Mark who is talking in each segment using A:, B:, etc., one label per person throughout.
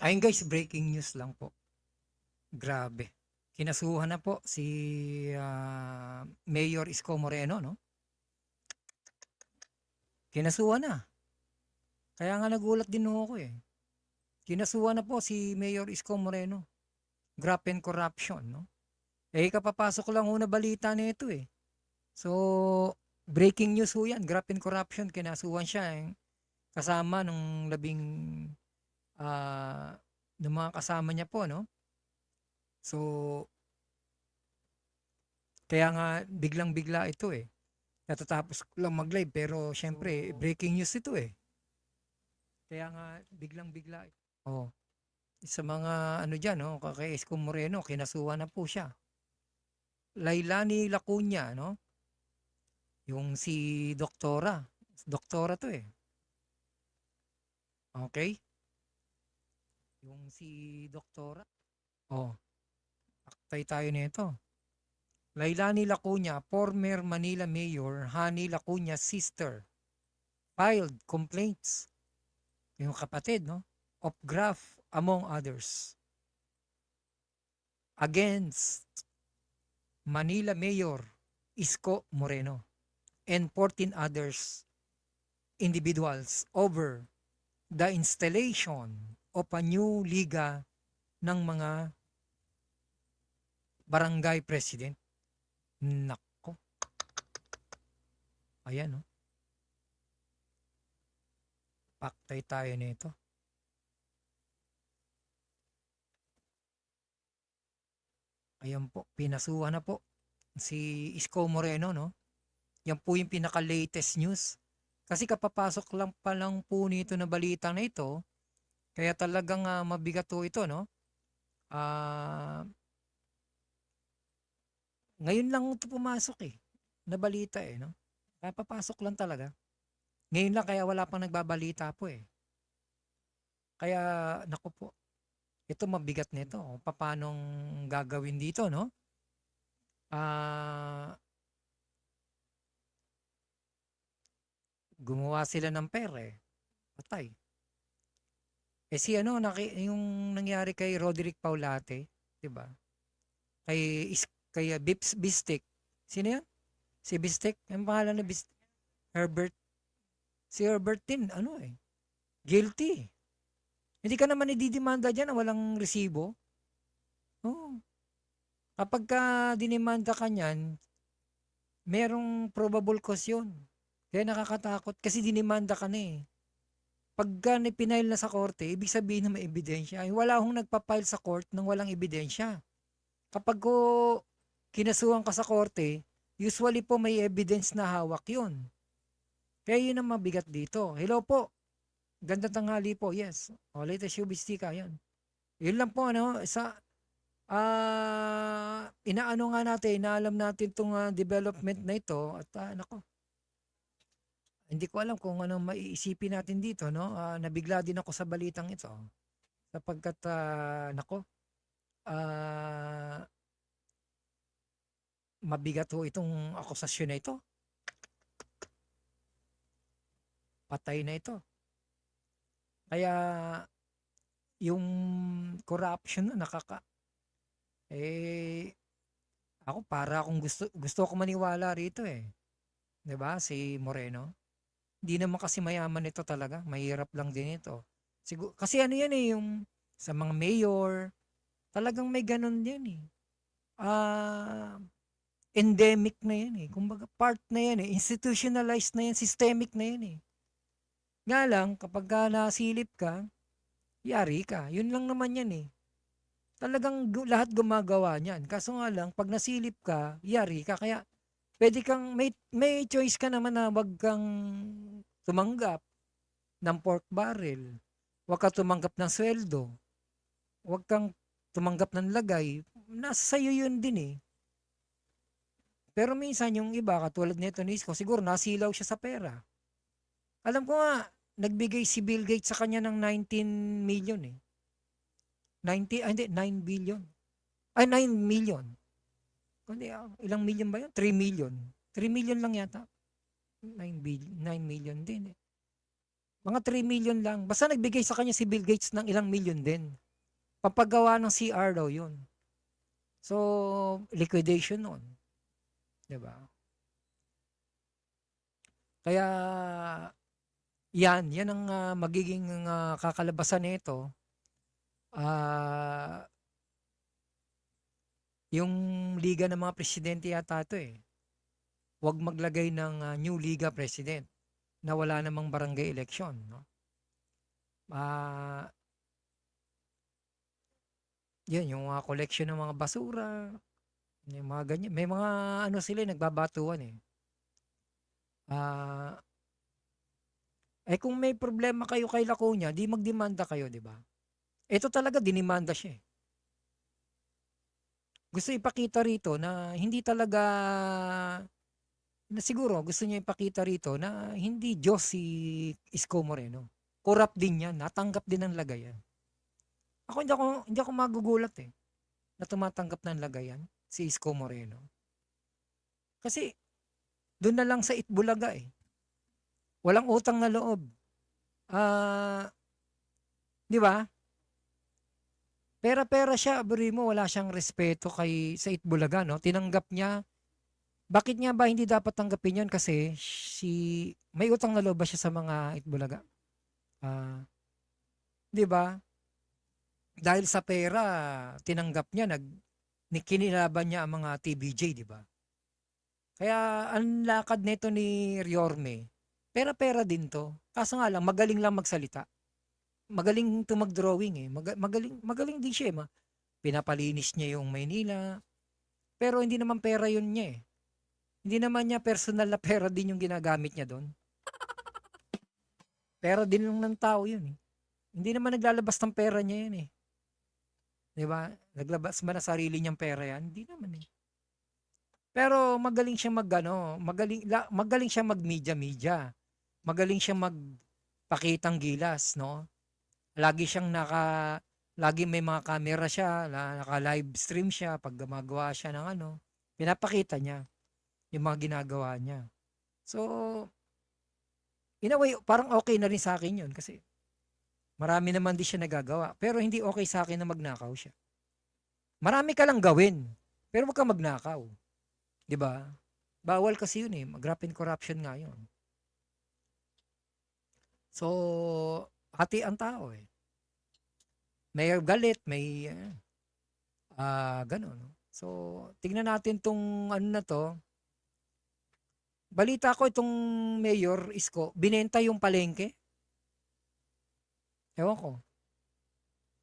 A: Ayun guys, breaking news lang po. Grabe. Kinasuhan na po si ah, Mayor Isko Moreno, no? Kinasuhan na. Kaya nga nagulat din ako eh. Kinasuhan na po si Mayor Isko Moreno. Graft and corruption, no? Eh, kapapasok lang ho na balita nito eh. So, breaking news ho yan. Graft and corruption. Kinasuhan siya eh. Kasama nung labing ah ng mga kasama niya po, no? So, kaya nga biglang-bigla ito eh. Natatapos ko lang mag-live pero syempre breaking news ito eh. Kaya nga biglang-bigla. Oh. Sa mga ano diyan, no, kay Isko Moreno, kinasuhan na po siya. Lailani Lacuna, no? Yung si doktora. Doktora to eh. Okay? Yung si doktora. Oh. Aktay tayo nito. Lailani Lacuna, former Manila Mayor, Hani Lacuna's sister, filed complaints. Yung kapatid, no? Of graft, among others. Against Manila Mayor Isko Moreno and 14 others individuals over the installation of a new liga ng mga barangay president. Nako. Ayan, no? Paktay tayo nito. Ayan po, pinasuhan na po si Isko Moreno, no? Yan po yung pinaka-latest news. Kasi kapapasok lang pa lang po nito na balita na ito, kaya talagang ah, mabigat po ito, no? Ah, ngayon lang ito pumasok eh, na balita eh, no? Kaya papasok lang talaga. Ngayon lang kaya wala pang nagbabalita po eh. Kaya, naku po, ito mabigat nito. O, Papanong gagawin dito, no? Ah, gumawa sila ng pera eh. Patay. Eh si ano, naki, yung nangyari kay Roderick Paulate, 'di ba? Kay is, kay uh, Bips Bistek. Sino 'yan? Si Bistek, ang pangalan na Bistek. Herbert. Si Herbert din, ano eh. Guilty. Hindi ka naman ididimanda dyan na walang resibo. Oo. Kapag ka dinimanda ka niyan, merong probable cause yun. Kaya nakakatakot kasi dinimanda ka na eh. Pagka pinail na sa korte, ibig sabihin na may ebidensya. Wala akong nagpa-file sa court nang walang ebidensya. Kapag ko kinasuhan ka sa korte, usually po may evidence na hawak yun. Kaya yun ang mabigat dito. Hello po. Ganda tanghali po. Yes. O, latest showbistika. Yun. Yun lang po, ano, sa, ah, inaano nga natin, inaalam natin itong ah, development na ito. At, ah, nako, hindi ko alam kung ano maiisipin natin dito, no? Ah, nabigla din ako sa balitang ito. Sapagkat, ah, nako, ah, mabigat ho itong akusasyon na ito. Patay na ito. Kaya, yung corruption na nakaka, eh, ako para akong gusto, gusto ko maniwala rito eh. 'Di ba Si Moreno. Hindi naman kasi mayaman ito talaga. Mahirap lang din ito. Siguro, kasi ano yan eh, yung sa mga mayor, talagang may ganun din eh. Ah, endemic na yan eh. Kumbaga, part na yan eh. Institutionalized na yan. Systemic na yan eh. Nga lang, kapag ka nasilip ka, yari ka. Yun lang naman yan eh. Talagang lahat gumagawa niyan. Kaso nga lang, pag nasilip ka, yari ka. Kaya, pwede kang, may, may choice ka naman na wag kang tumanggap ng pork barrel. Huwag ka tumanggap ng sweldo. Huwag kang tumanggap ng lagay. Nasa sayo yun din eh. Pero minsan yung iba, katulad nito ni Isko, siguro nasilaw siya sa pera. Alam ko nga, nagbigay si Bill Gates sa kanya ng 19 million eh. 90, ah, hindi, 9 billion. Ay, 9 million. Kundi, ah, ilang million ba yun? 3 million. 3 million lang yata. 9 billion, 9 million din eh. Mga 3 million lang. Basta nagbigay sa kanya si Bill Gates ng ilang million din. Pampagawa ng CR daw yun. So, liquidation nun. ba? Kaya, yan, yan ang ah, magiging ah, kakalabasan nito. Ah, yung liga ng mga presidente yata ito eh. Huwag maglagay ng ah, new liga president na wala namang barangay election, no? Ah, yun, yung mga collection ng mga basura, yung mga ganyan. May mga ano sila, eh, nagbabatuan eh. Ah, eh kung may problema kayo kay Laconia, di magdemanda kayo, di ba? Ito talaga, dinimanda siya eh. Gusto ipakita rito na hindi talaga, na siguro gusto niya ipakita rito na hindi Diyos si Isko Moreno. Corrupt din yan, natanggap din ng lagayan. Ako hindi ako, hindi ako magugulat eh, na tumatanggap ng lagayan si Isko Moreno. Kasi, doon na lang sa Itbulaga eh. Walang utang na loob. Ah, di ba? Pera-pera siya, aburi mo, wala siyang respeto kay sa Itbulaga, no? Tinanggap niya. Bakit niya ba hindi dapat tanggapin yon Kasi si may utang na loob siya sa mga Itbulaga? Ah, di ba? Dahil sa pera, tinanggap niya, nag kinilaban niya ang mga TBJ, di ba? Kaya ang lakad nito ni Riorme, pera-pera din to. Kaso nga lang, magaling lang magsalita. Magaling to mag-drawing eh. Maga- magaling, magaling din siya eh. Pinapalinis niya yung Maynila. Pero hindi naman pera yun niya eh. Hindi naman niya personal na pera din yung ginagamit niya doon. Pera din lang ng tao yun eh. Hindi naman naglalabas ng pera niya yun eh. Di ba? Naglabas ba na sarili niyang pera yan? Hindi naman eh. Pero magaling siya mag ano, magaling la, magaling siya mag media media. Magaling siya magpakitang gilas, no? Lagi siyang naka lagi may mga camera siya, naka live stream siya pag gumagawa siya ng ano, pinapakita niya yung mga ginagawa niya. So, in a way, parang okay na rin sa akin yun kasi marami naman di siya nagagawa. Pero hindi okay sa akin na magnakaw siya. Marami ka lang gawin, pero huwag ka magnakaw. 'Di ba? Bawal kasi yun eh. Mag-graft corruption nga. So, hati ang tao eh. May galit, may ah ganun. So, tignan natin tong ano na to. Balita ko itong mayor Isko, binenta yung palengke. Ewan ko.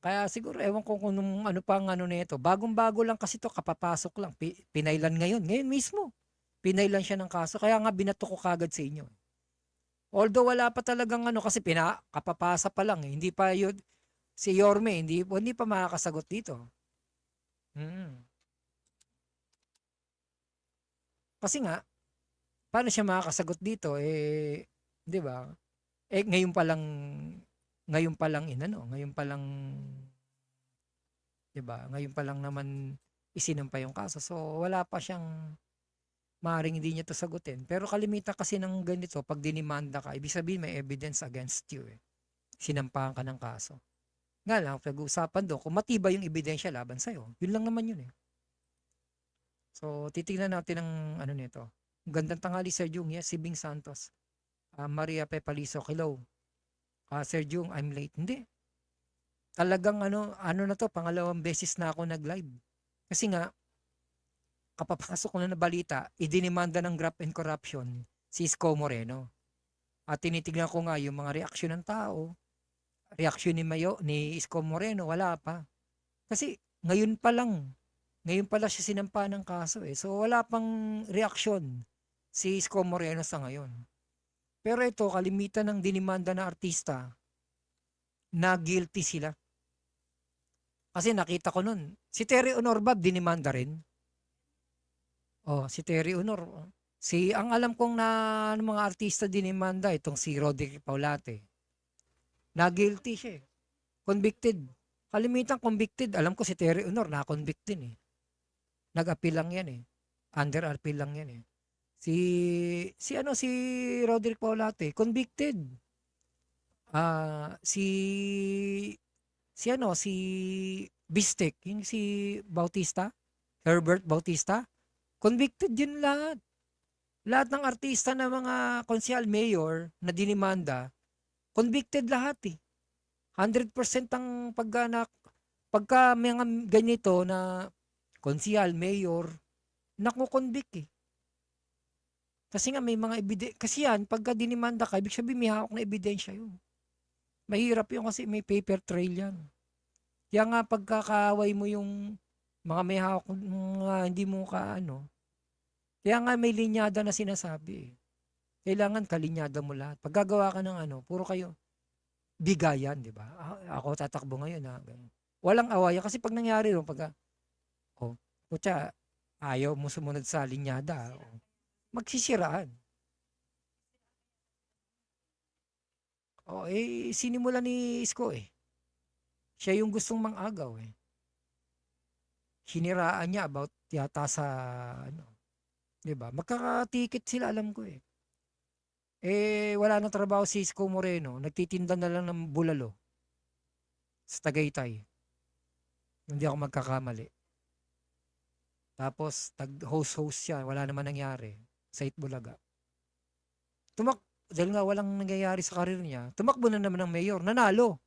A: Kaya siguro, ewan ko kung nung ano pang ano nito. Bagong-bago lang kasi to kapapasok lang. Pi- pinailan ngayon. Ngayon mismo. Pinailan siya ng kaso. Kaya nga binato ko kagad sa inyo. Although wala pa talagang ano kasi pina, kapapasa pa lang eh. Hindi pa yun, si Yorme, hindi, hindi pa makakasagot dito. Hmm. Kasi nga, paano siya makakasagot dito? Eh, di ba? Eh, ngayon pa lang, ngayon pa lang inano, ngayon pa lang, di ba? Ngayon pa lang naman isinampa yung kaso. So, wala pa siyang, maaaring hindi niya to sagutin. Pero kalimitan kasi ng ganito, pag dinimanda ka, ibig sabihin may evidence against you eh. Sinampahan ka ng kaso. Nga lang, pag-uusapan doon, kung matibay yung ebidensya laban sa'yo, yun lang naman yun eh. So, titignan natin ang ano nito. Gandang tanghali, Sir Jung. Yes, si Bing Santos. Ah, Maria Pepaliso, hello. Ah, Sir Jung, I'm late. Hindi. Talagang ano, ano na to, pangalawang beses na ako nag-live. Kasi nga, kapapasok ko na na balita, idinimanda ng graft and corruption si Isko Moreno. At tinitignan ko nga yung mga reaksyon ng tao, reaksyon ni Mayo, ni Isko Moreno, wala pa. Kasi ngayon pa lang, ngayon pala siya sinampa ng kaso eh. So wala pang reaksyon si Isko Moreno sa ngayon. Pero ito, kalimitan ng dinimanda na artista na guilty sila. Kasi nakita ko nun, si Terry Honorbab dinimanda rin. Oh, si Terry Honor. oh. Si ang alam kong na ano, mga artista dinimanda itong si Roderick Paulate. Na guilty siya. eh. Convicted. Kalimitan convicted. Alam ko si Terry Honor na convict din eh. Nag-appeal lang yan eh. Under appeal lang yan eh. Si si ano si Roderick Paulate, convicted. ah, si si ano, si Bistek, yung si Bautista, Herbert Bautista, convicted yun lahat. Lahat ng artista na mga konsyal mayor na dinimanda, convicted lahat eh. 100% ang pagka, pagka mga ganito na konsyal, mayor, nakukonvict eh. Kasi nga may mga ebidensya. Kasi yan, pagka dinimanda ka, ibig sabihin may hawak na ebidensya yun. Mahirap yun kasi may paper trail yan. Kaya nga pagkakaaway mo yung mga may hawak, mga hindi mo ka ano, kaya nga may linyada na sinasabi eh. Kailangan kalinyada mo lahat. Pag ka ng ano, puro kayo bigayan, di ba? A- Ako tatakbo ngayon ha. ganun. Walang awayan. Kasi pag nangyari ron, pag, oh, putya, ayaw mo sumunod sa linyada. Oh, magsisiraan. Oh, eh, sinimula ni Isko eh. Siya yung gustong mang-agaw eh. Hiniraan niya about yata sa ano, 'di ba? Magkakatikit sila alam ko eh. Eh wala nang trabaho si Isko Moreno, nagtitinda na lang ng bulalo sa Tagaytay. Hindi ako magkakamali. Tapos tag host-host siya, wala naman nangyari sa Itbulaga. Tumak dahil nga walang nangyayari sa karir niya, tumakbo na naman ng mayor, nanalo.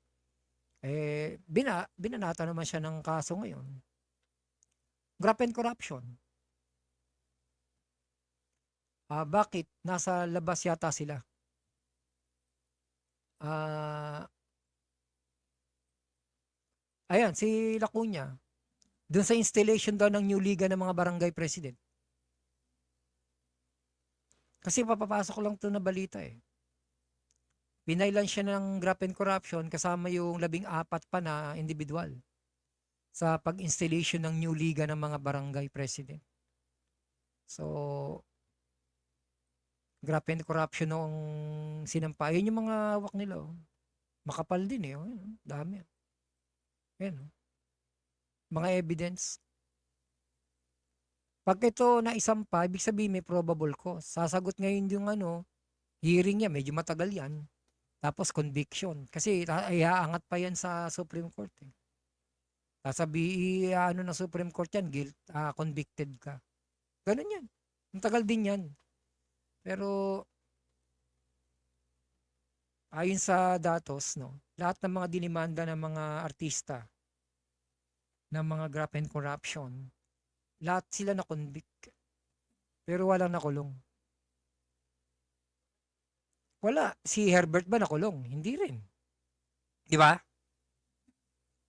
A: Eh, bina, binanata naman siya ng kaso ngayon. Graft and corruption. Ah, bakit? Nasa labas yata sila. Ah, ayan, si Lacuna. Doon sa installation daw ng new liga ng mga barangay president. Kasi papapasok lang to na balita eh. Pinailan siya ng graft and corruption kasama yung labing apat pa na individual sa pag-installation ng new liga ng mga barangay president. So, graft and corruption noong sinampa. Yun yung mga hawak nila. Oh. Makapal din eh. Oh. Oh. Dami. Yan. Oh. Mga evidence. Pag ito na isampa, ibig sabihin may probable cause. Sasagot ngayon yung ano, hearing niya, medyo matagal yan. Tapos conviction. Kasi iaangat pa yan sa Supreme Court. Eh. Sasabi, ano ng Supreme Court yan, guilt, ah, convicted ka. Ganun yan. Ang tagal din yan. Pero, ayon sa datos, no, lahat ng mga dinimanda ng mga artista, ng mga graft and corruption, lahat sila na convict. Pero walang nakulong. Wala. Si Herbert ba nakulong? Hindi rin. Di ba?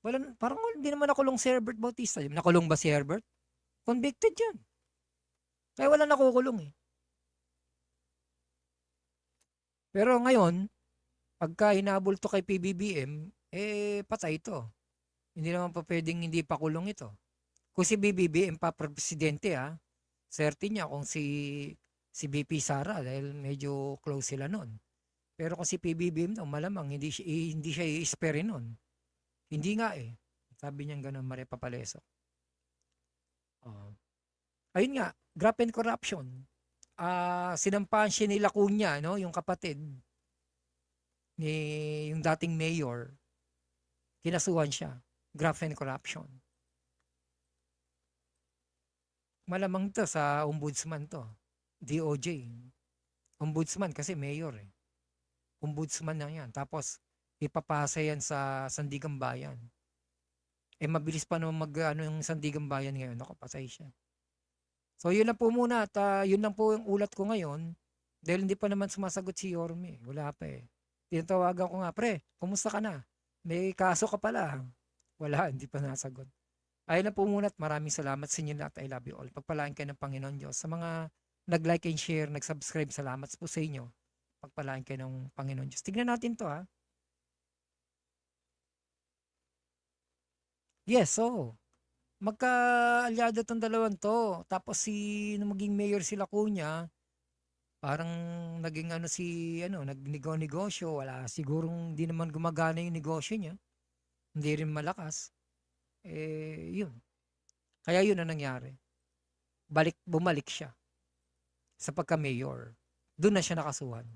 A: Wala, parang hindi naman nakulong si Herbert Bautista. Nakulong ba si Herbert? Convicted yan. Kaya wala nakukulong eh. Pero ngayon, pagka hinabol to kay PBBM, eh patay to. Hindi naman pa pwedeng hindi pa kulong ito. Kung si BBBM pa presidente ha, certain niya kung si si BP Sara dahil medyo close sila noon. Pero kung si PBBM no, malamang hindi siya, hindi siya i-spare noon. Hindi nga eh. Sabi niya gano'n, Maria Papaleso. Uh, ayun nga, graft and corruption. Uh, sinampahan siya ni Lacuna, no? yung kapatid ni yung dating mayor. Kinasuhan siya. Graft and corruption. Malamang to sa ombudsman to. DOJ. Ombudsman kasi mayor eh. Ombudsman na yan. Tapos ipapasa yan sa Sandigan Bayan. Eh mabilis pa naman mag ano yung Sandigan Bayan ngayon. Ako, pasay siya. So yun lang po muna at uh, yun lang po yung ulat ko ngayon. Dahil hindi pa naman sumasagot si Yorme. Wala pa eh. Tinatawagan ko nga, pre, kumusta ka na? May kaso ka pala. Wala, hindi pa nasagot. Ayun na po muna at maraming salamat sa inyo lahat. I love you all. Pagpalaan kayo ng Panginoon Diyos. Sa mga nag-like and share, nag-subscribe, salamat po sa inyo. Pagpalaan kayo ng Panginoon Diyos. Tignan natin to ha. Yes, so, magka-alyado tong dalawang to. Tapos si, nung maging mayor si Lacuna, parang naging ano si, ano, nagnego-negosyo. Wala, sigurong hindi naman gumagana yung negosyo niya. Hindi rin malakas. Eh, yun. Kaya yun ang nangyari. Balik, bumalik siya sa pagka-mayor. Doon na siya nakasuhan.